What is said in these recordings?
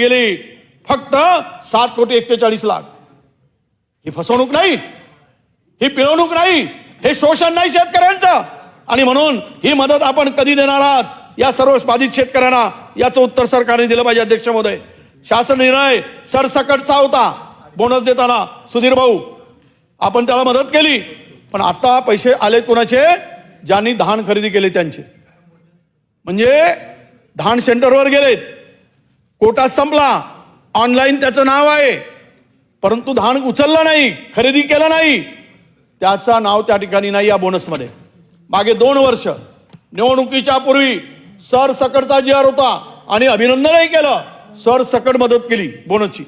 गेली. फक्त सात कोटी एक्केचाळीस लाख. ही फसवणूक नाही. ही पिळवणूक नाही. हे शोषण नाही शेतकऱ्यांचं. आणि म्हणून ही मदत आपण कधी देणार आहात? या सर्व बाधित शेतकऱ्यांना याचं उत्तर सरकारने दिलं पाहिजे अध्यक्ष महोदय. शासन निर्णय सरसकटचा होता. बोनस देताना सुधीर भाऊ आपण त्याला मदत केली. पण आता पैसे आलेत कोणाचे? ज्यांनी धान खरेदी केले त्यांचे. म्हणजे धान सेंटरवर गेलेत. कोटा संपला. ऑनलाईन त्याचं नाव आहे. परंतु धान उचललं नाही खरेदी केलं नाही. त्याचं नाव त्या ठिकाणी नाही या बोनसमध्ये मागे दोन वर्ष. निवडणुकीच्या पूर्वी सर सकटचा जी आर होता आणि अभिनंदनही केलं. सर सकट मदत केली बोनसची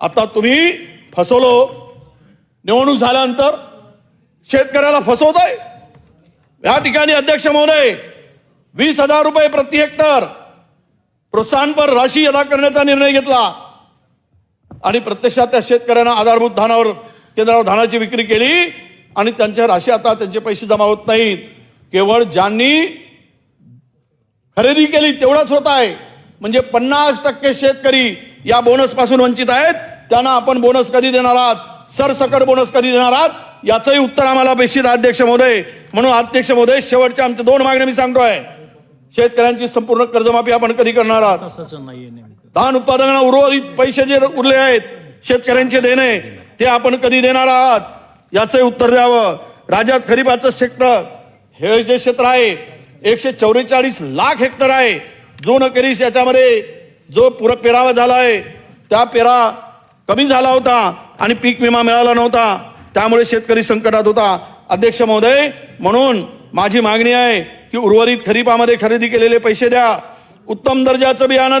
आता तुम्ही फसवलो. निवडणूक झाल्यानंतर शेतकऱ्याला फसवताय. या ठिकाणी अध्यक्ष महोदय वीस हजार रुपये प्रति हेक्टर प्रोत्साहनपर राशी अदा करण्याचा निर्णय घेतला. आणि प्रत्यक्षात त्या शेतकऱ्यांना आधारभूत धानावर केंद्रावर धानाची विक्री केली आणि त्यांच्या राशी आता त्यांचे पैसे जमा होत नाहीत. केवळ ज्यांनी खरेदी केली तेवढंच होत आहे. म्हणजे पन्नास टक्के शेतकरी या बोनसपासून वंचित आहेत. त्यांना आपण बोनस कधी देणार आहात? सरसकट बोनस कधी देणार आहात? याचंही उत्तर आम्हाला अपेक्षित अध्यक्ष महोदय. म्हणून अध्यक्ष महोदय शेवटच्या आमच्या दोन मागण्या मी सांगतोय. शेतकऱ्यांची संपूर्ण कर्जमाफी आपण कधी करणार आहात? धान उत्पादनाला उर्वरित पैसे जे उरले आहेत शेतकऱ्यांचे देणे ते आपण कधी देणार आहात? याचंही उत्तर द्यावं. राज्यात खरीपाचं सेक्टर हे जे क्षेत्र आहे एकशे चौवेचाळीस लाख हेक्टर आहे. जो न करीस याच्यामध्ये जो पुरा पेरावा झाला आहे त्या पेरा कमी झाला होता आणि पीक विमा मिळाला नव्हता. त्यामुळे शेतकरी संकटात होता. अध्यक्ष महोदय म्हणून माझी मागणी आहे की उर्वरित खरीपामध्ये खरेदी केलेले पैसे द्या. उत्तम दर्जाचं बियाणं